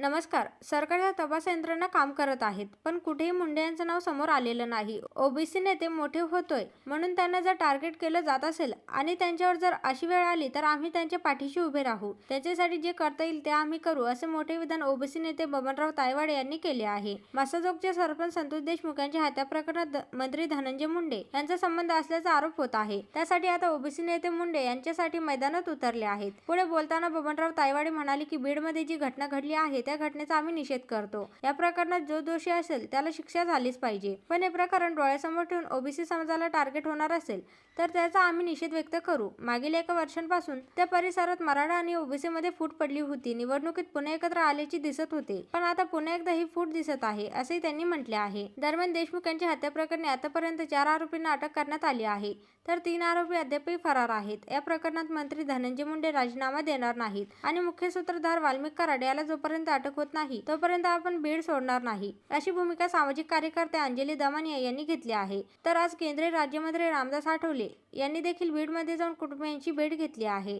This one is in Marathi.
नमस्कार. सरकारच्या तपास यंत्रणा काम करत आहेत पण कुठेही मुंडे यांचं नाव समोर आलेलं नाही. ओबीसी नेते मोठे होतोय म्हणून त्यांना जर टार्गेट केलं जात असेल आणि त्यांच्यावर जर अशी वेळ आली तर आम्ही त्यांच्या पाठीशी उभे राहू. त्याच्यासाठी जे करता येईल ते आम्ही करू असे मोठे विधान ओबीसी नेते बबनराव तायवाडे यांनी केले आहे. मासाजोगचे सरपंच संतोष देशमुख यांच्या हत्या प्रकरणात द- मंत्री धनंजय मुंडे यांचा संबंध असल्याचा आरोप होत आहे. त्यासाठी आता ओबीसी नेते मुंडे यांच्यासाठी मैदानात उतरले आहेत. पुढे बोलताना बबनराव तायवाडे म्हणाले की बीडमध्ये जी घटना घडली आहे त्या घटनेचा आम्ही निषेध करतो. या प्रकरणात जो दोषी असेल त्याला शिक्षा झालीच पाहिजे. पण हे प्रकरण डोळ्यासमोर ठेवून ओबीसी समाजाला टार्गेट होणार असेल तर त्याचा आम्ही निषेध व्यक्त करू. मागील एका वर्षांपासून त्या परिसरात मराठा आणि ओबीसी मध्ये फूट पडली होती. निवडणुकीत पुन्हा एकत्र आल्याची दिसत होते. पण आता पुन्हा एकदा ही फूट दिसत आहे असे त्यांनी म्हटले आहे. दरम्यान देशमुख यांच्या हत्या प्रकरणी आतापर्यंत चार आरोपींना अटक करण्यात आली आहे. तर तीन आरोपी अद्यापही फरार आहेत. या प्रकरणात मंत्री धनंजय मुंडे राजीनामा देणार नाहीत. आणि मुख्य सूत्रधार वाल्मिक कराड याला जोपर्यंत अटक होत नाही. तोपर्यंत आपण बीड सोडणार नाही. अशी भूमिका सामाजिक कार्यकर्ते अंजली दमानिया यांनी घेतली आहे. तर आज केंद्रीय राज्यमंत्री रामदास आठवले यांनी देखील बीडमध्ये जाऊन कुटुंबियांची भेट घेतली आहे.